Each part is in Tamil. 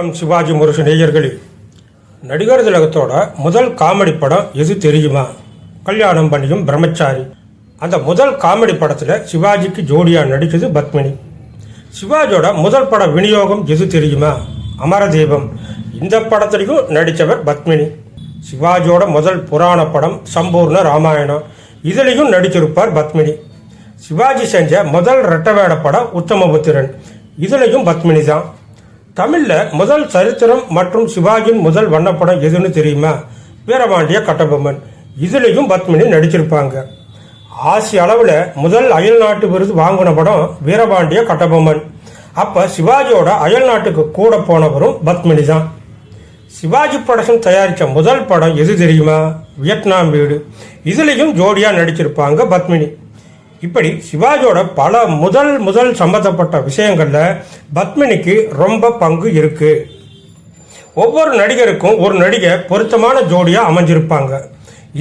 வணக்கம் சிவாஜி முருசு நேயர்களே நடிகர் திலகத்தோட முதல் காமெடி படம் எது தெரியுமா? கல்யாணம் பண்ணியும் பிரம்மச்சாரி. அந்த முதல் காமெடி படத்தில் சிவாஜிக்கு ஜோடியாக நடித்தது பத்மினி. சிவாஜியோட முதல் பட விநியோகம் எது தெரியுமா? அமரதீபம் இந்த படத்துலையும் நடித்தவர் பத்மினி. சிவாஜியோட முதல் புராண படம் சம்பூர்ண ராமாயணம். இதுலேயும் நடிச்சிருப்பார் பத்மினி. சிவாஜி செஞ்ச முதல் ரெட்டவேட படம் உத்தமபுத்திரன். இதுலேயும் பத்மினி தான் தமிழ்ல முதல் சரித்திரம் மற்றும் சிவாஜியின் முதல் வண்ணப்படம் எதுன்னு தெரியுமா? வீரபாண்டிய கட்டபொம்மன். இதுலேயும் பத்மினி நடிச்சிருப்பாங்க. ஆசிய அளவில் முதல் அயல் நாட்டு விருது வாங்கின படம் வீரபாண்டிய கட்டபொம்மன். அப்போ சிவாஜியோட அயல் நாட்டுக்கு கூட போனவரும் பத்மினி தான். சிவாஜி ப்ரொடக்ஷன் தயாரித்த முதல் படம் எது தெரியுமா? வியட்நாம் வீடு. இதுலேயும் ஜோடியாக நடிச்சிருப்பாங்க பத்மினி. இப்படி சிவாஜியோட பல முதல் முதல் சம்பந்தப்பட்ட விஷயங்களில் பத்மினிக்கு ரொம்ப பங்கு இருக்கு. ஒவ்வொரு நடிகருக்கும் ஒரு நடிகை பொருத்தமான ஜோடியாக அமைஞ்சிருப்பாங்க.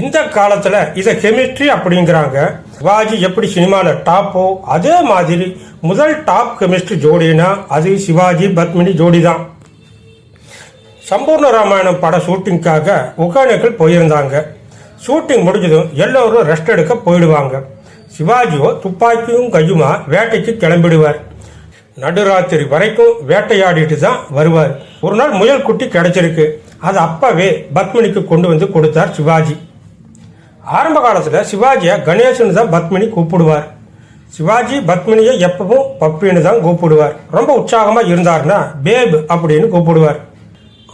இந்த காலத்தில் இதை கெமிஸ்ட்ரி அப்படிங்கிறாங்க. சிவாஜி எப்படி சினிமாவில் டாப்போ அதே மாதிரி முதல் டாப் கெமிஸ்ட்ரி ஜோடினா அது சிவாஜி பத்மினி ஜோடி தான் சம்பூர்ண ராமாயணம் பட ஷூட்டிங்காக ஒகேனக்கல் போயிருந்தாங்க. ஷூட்டிங் முடிஞ்சதும் எல்லோரும் ரெஸ்ட் எடுக்க போயிடுவாங்க. சிவாஜியோ துப்பாக்கியும் கையுமா வேட்டைக்கு கிளம்பிடுவார். நடுராத்திரி வரைக்கும் வேட்டையாடிட்டு தான் வருவார். ஒரு நாள் முயல் குட்டி கிடைச்சிருக்கு. அது அப்பவே பத்மினிக்கு கொண்டு வந்து கொடுத்தார் சிவாஜி. ஆரம்ப காலத்தில் சிவாஜியை கணேசன் தான் பத்மினி கூப்பிடுவார். சிவாஜி பத்மினியை எப்பவும் பப்பின்னு தான் கூப்பிடுவார். ரொம்ப உற்சாகமாக இருந்தார்னா பேப் அப்படின்னு கூப்பிடுவார்.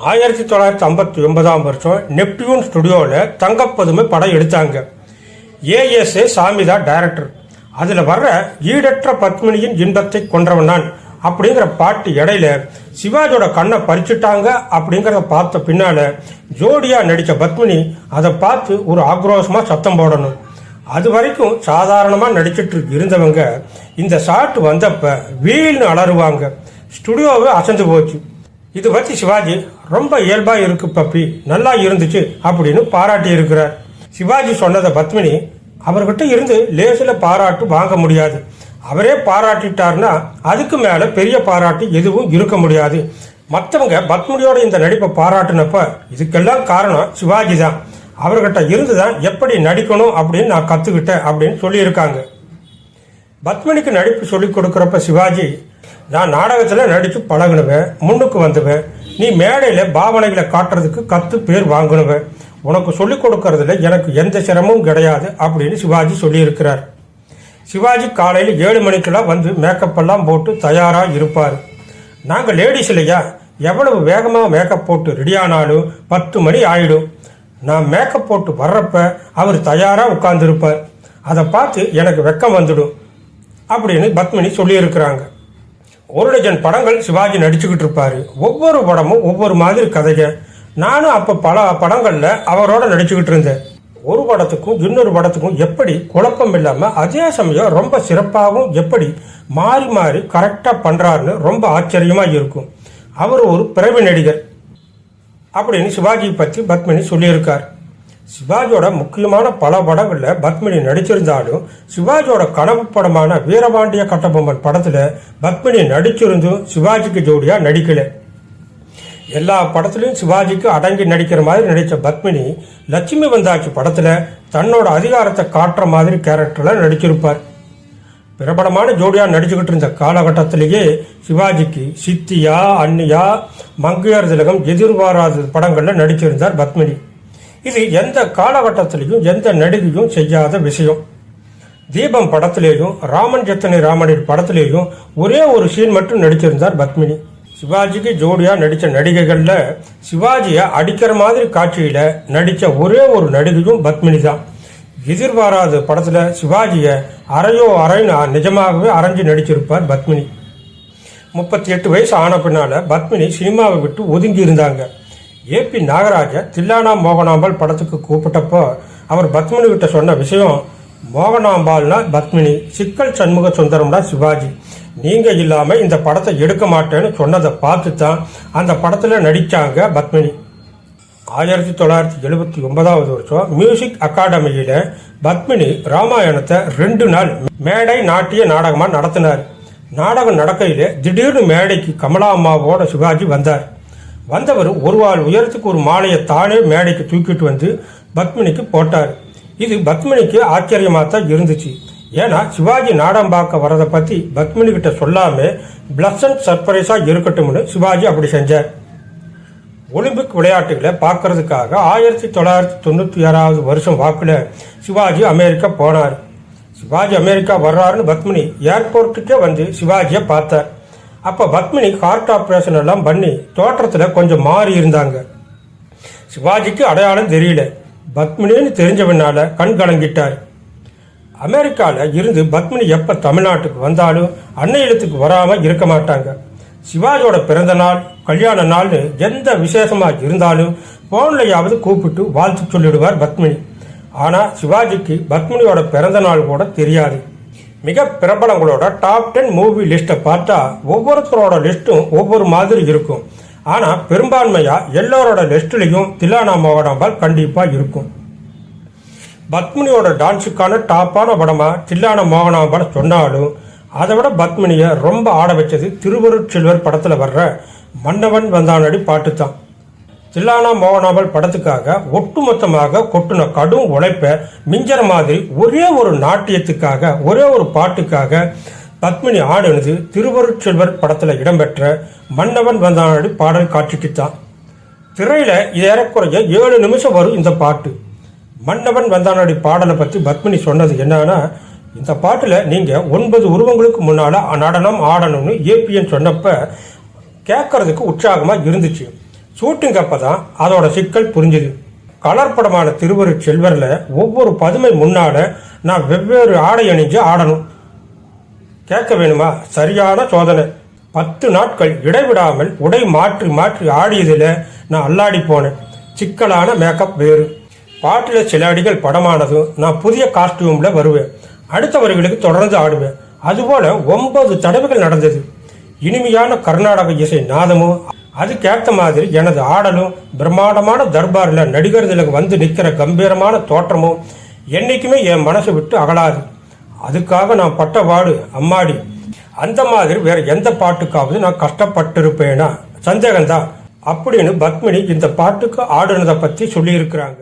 ஆயிரத்தி தொள்ளாயிரத்தி ஐம்பத்தி ஒன்பதாம் வருஷம் நெப்டியூன் ஸ்டுடியோவில் தங்கப்பதுமை படம் எடுத்தாங்க. ஏஎஸ்ஏ சாமிதா டைரக்டர் அதில் வர்ற ஈடற்ற பத்மினியின் இன்பத்தை கொன்றவன் நான். அப்படிங்கிற பாட்டு இடையில சிவாஜியோட கண்ணை பறிச்சுட்டாங்க அப்படிங்கிறத பார்த்த பின்னால ஜோடியா நடித்த பத்மினி அதை பார்த்து ஒரு ஆக்ரோஷமா சத்தம் போடணும். அது வரைக்கும் சாதாரணமாக நடிச்சிட்டு இருந்தவங்க இந்த ஷாட் வந்தப்ப வீல்னு அலறுவாங்க. ஸ்டுடியோவே அசைஞ்சு போச்சு. இது பற்றி சிவாஜி ரொம்ப இயல்பாக இருக்கு பப்பி. நல்லா இருந்துச்சு அப்படின்னு பாராட்டி இருக்கிறார் சிவாஜி சொன்னதை பத்மினி அவர்கிட்ட இருந்து லேசில் பாராட்டு வாங்க முடியாது. அவரே பாராட்டிட்டார்னா அதுக்கு மேலே பெரிய பாராட்டு எதுவும் இருக்க முடியாது. மற்றவங்க பத்மினியோட இந்த நடிப்பை பாராட்டினப்ப இதுக்கெல்லாம் காரணம் சிவாஜி தான். அவர்கிட்ட இருந்து தான் எப்படி நடிக்கணும் அப்படின்னு நான் கற்றுக்கிட்டேன் அப்படின்னு சொல்லியிருக்காங்க. பத்மினிக்கு நடிப்பு சொல்லிக் கொடுக்குறப்ப சிவாஜி நான் நாடகத்தில் நடித்து பழகுனுவேன் முன்னுக்கு வந்துவேன். நீ மேடையில் பாவனைகளை காட்டுறதுக்கு கத்து பேர் வாங்கினுவேன். உனக்கு சொல்லிக் கொடுக்கறதுல எனக்கு எந்த சிரமமும் கிடையாது அப்படின்னு சிவாஜி சொல்லியிருக்கிறார். சிவாஜி காலையில் ஏழு மணிக்கெல்லாம் வந்து மேக்கப் எல்லாம் போட்டு தயாராக இருப்பார். நாங்கள் லேடிஸ் இல்லையா? எவ்வளவு வேகமாக மேக்கப் போட்டு ரெடியானாலும் பத்து மணி ஆயிடும். நான் மேக்கப் போட்டு வர்றப்ப அவர் தயாராக உட்கார்ந்துருப்பார். அதை பார்த்து எனக்கு வெக்கம் வந்துடும் அப்படின்னு பத்மினி சொல்லியிருக்கிறாங்க. ஒரு டஜன் படங்கள் சிவாஜி நடிச்சுக்கிட்டு இருப்பார். ஒவ்வொரு படமும் ஒவ்வொரு மாதிரி கதைகள் நானும் அப்போ பல படங்களில் அவரோட நடிச்சுக்கிட்டு இருந்தேன். ஒரு படத்துக்கும் இன்னொரு படத்துக்கும் எப்படி குழப்பம் இல்லாமல் அதே சமயம் ரொம்ப சிறப்பாகவும் எப்படி மாறி மாறி கரெக்டாக பண்ணுறாருன்னு ரொம்ப ஆச்சரியமாக இருக்கும். அவர் ஒரு பிறவி நடிகர் அப்படின்னு சிவாஜி பற்றி பத்மினி சொல்லியிருக்கார். சிவாஜியோட முக்கியமான பல படங்களில் பத்மினி நடிச்சிருந்தாலும் சிவாஜியோட கனவு படமான வீரபாண்டிய கட்டபொம்மன் படத்தில் பத்மினி நடிச்சிருந்தும் சிவாஜிக்கு ஜோடியாக நடிக்கலை. எல்லா படத்துலையும் சிவாஜிக்கு அடங்கி நடிக்கிற மாதிரி நடித்த பத்மினி லட்சுமி வந்தாச்சி படத்தில் தன்னோட அதிகாரத்தை காட்டுற மாதிரி கேரக்டரில் நடிச்சிருப்பார். பிரபலமான ஜோடியாக நடிச்சுக்கிட்டு இருந்த காலகட்டத்திலேயே சிவாஜிக்கு சித்தியா அன்னியா மங்கையர் திலகம் எதிர்பாராத படங்களில் நடிச்சிருந்தார் பத்மினி. இது எந்த காலகட்டத்திலையும் எந்த நடிகையும் செய்யாத விஷயம். தீபம் படத்திலேயும் ராமன் ஜத்தனை ராமனின் படத்திலேயும் ஒரே ஒரு சீன் மட்டும் நடிச்சிருந்தார் பத்மினி. சிவாஜிக்கு ஜோடியாக நடித்த நடிகைகளில் சிவாஜியை அடிக்கிற மாதிரி காட்சியில் நடித்த ஒரே ஒரு நடிகையும் பத்மினி தான் எதிர்பாராத படத்தில் சிவாஜியை அரையோ அரைன்னு நிஜமாகவே அரைஞ்சு நடிச்சிருப்பார் பத்மினி. முப்பத்தி எட்டு வயசு ஆன பின்னால் பத்மினி சினிமாவை விட்டு ஒதுங்கி இருந்தாங்க. ஏபி நாகராஜ தில்லானா மோகனாம்பாள் படத்துக்கு கூப்பிட்டப்போ அவர் பத்மினி கிட்ட சொன்ன விஷயம் மோகனாம்பாள்னா பத்மினி சிக்கல் சண்முக சுந்தரம்னா சிவாஜி. நீங்கள் இல்லாமல் இந்த படத்தை எடுக்க மாட்டேன்னு சொன்னதை பார்த்து தான் அந்த படத்தில் நடித்தாங்க பத்மினி. ஆயிரத்தி தொள்ளாயிரத்தி எழுபத்தி ஒன்பதாவது வருஷம் மியூசிக் அகாடமியில் பத்மினி ராமாயணத்தை ரெண்டு நாள் மேடை நாட்டிய நாடகமாக நடத்தினார். நாடகம் நடக்கையில் திடீர்னு மேடைக்கு கமலா அம்மாவோட சிவாஜி வந்தார். வந்தவர் ஒரு வாழ் உயரத்துக்கு ஒரு மாலையை தானே மேடைக்கு தூக்கிட்டு வந்து பத்மினிக்கு போட்டார். இது பத்மினிக்கு ஆச்சரியமாக தான் இருந்துச்சு. ஏன்னா சிவாஜி நாடம் பார்க்க வரதை பற்றி பத்மினி கிட்ட சொல்லாம பிளசன்ட் சர்ப்ரைஸாக இருக்கட்டும்னு சிவாஜி அப்படி செஞ்சார். ஒலிம்பிக் விளையாட்டுகளை பார்க்கறதுக்காக ஆயிரத்தி தொள்ளாயிரத்தி தொண்ணூற்றி ஆறாவது வருஷம் வாக்கில் சிவாஜி அமெரிக்கா போனார். சிவாஜி அமெரிக்கா வர்றாருன்னு பத்மினி ஏர்போர்ட்டுக்கே வந்து சிவாஜியை பார்த்தார். அப்போ பத்மினி ஹார்ட் ஆப்ரேஷன் எல்லாம் பண்ணி தோற்றத்தில் கொஞ்சம் மாறி இருந்தாங்க. சிவாஜிக்கு அடையாளம் தெரியல. பத்மினின்னு தெரிஞ்சவனால கண் கலங்கிட்டார். அமெரிக்காவில் இருந்து பத்மினி எப்போ தமிழ்நாட்டுக்கு வந்தாலும் அன்னை இடத்துக்கு வராமல் இருக்க மாட்டாங்க. சிவாஜியோட பிறந்த நாள் கல்யாண நாள்னு எந்த விசேஷமாக இருந்தாலும் ஃபோன்லையாவது கூப்பிட்டு வாழ்த்து சொல்லிடுவார் பத்மினி. ஆனால் சிவாஜிக்கு பத்மினியோட பிறந்த நாள் கூட தெரியாது. மிக பிரபலங்களோட டாப் டென் மூவி லிஸ்ட்டை பார்த்தா ஒவ்வொருத்தரோட லிஸ்ட்டும் ஒவ்வொரு மாதிரி இருக்கும். ஆனால் பெரும்பான்மையாக எல்லோரோட லிஸ்ட்லேயும் தில்லானா மோகனாம்பால் கண்டிப்பாக இருக்கும். பத்மினியோட டான்ஸுக்கான டாப்பான படமா தில்லான மோகனாம்பால் சொன்னாலும் அதை விட பத்மினியை ரொம்ப ஆட வச்சது திருவருட்செல்வர் படத்தில் வர்ற மன்னவன் வந்தானடி பாட்டு தான் தில்லானா மோகனாம்பல் படத்துக்காக ஒட்டுமொத்தமாக கொட்டின கடும் உழைப்பை மிஞ்சற மாதிரி ஒரே ஒரு நாட்டியத்துக்காக ஒரே ஒரு பாட்டுக்காக பத்மினி ஆடுனது திருவருட்செல்வர் படத்தில் இடம்பெற்ற மன்னவன் வந்தானடி பாடல் காட்சிக்குத்தான். திரையில் ஏறக்குறைய ஏழு நிமிஷம் வரும் இந்த பாட்டு. மன்னவன் வந்தானடி பாடலை பற்றி பத்மினி சொன்னது என்னன்னா இந்த பாட்டில் நீங்கள் ஒன்பது உருவங்களுக்கு முன்னால் நடனம் ஆடணும்னு ஏபிஎன் சொன்னப்ப கேட்கறதுக்கு உற்சாகமாக இருந்துச்சு. ஷூட்டிங் அப்போ தான் அதோட சிக்கல் புரிஞ்சுது. கலர் படமான திருவரு செல்வரில் ஒவ்வொரு பதுமை முன்னால் நான் வெவ்வேறு ஆடை அணிஞ்சு ஆடணும். கேட்க வேணுமா? சரியான சோதனை. பத்து நாட்கள் இடைவிடாமல் உடை மாற்றி மாற்றி ஆடியதில் நான் அல்லாடி போனேன். சிக்கலான மேக்கப் வேறு. பாட்டில் சில அடிகள் படமானதும் நான் புதிய காஸ்டியூமில் வருவேன். அடுத்தவர்களுக்கு தொடர்ந்து ஆடுவேன். அதுபோல ஒன்பது தடவைகள் நடந்தது. இனிமையான கர்நாடக இசை நாதமும் அதுக்கேற்ற மாதிரி எனது ஆடலும் பிரம்மாண்டமான தர்பாரில் நடிகர்களுக்கு வந்து நிற்கிற கம்பீரமான தோற்றமும் என்றைக்குமே என் மனசை விட்டு அகலாது. அதுக்காக நான் பட்ட பாடு அம்மாடி. அந்த மாதிரி வேற எந்த பாட்டுக்காவது நான் கஷ்டப்பட்டிருப்பேனா? சந்தேகம்தான். அப்படின்னு பத்மினி இந்த பாட்டுக்கு ஆடுனதை பற்றி சொல்லியிருக்கிறாங்க.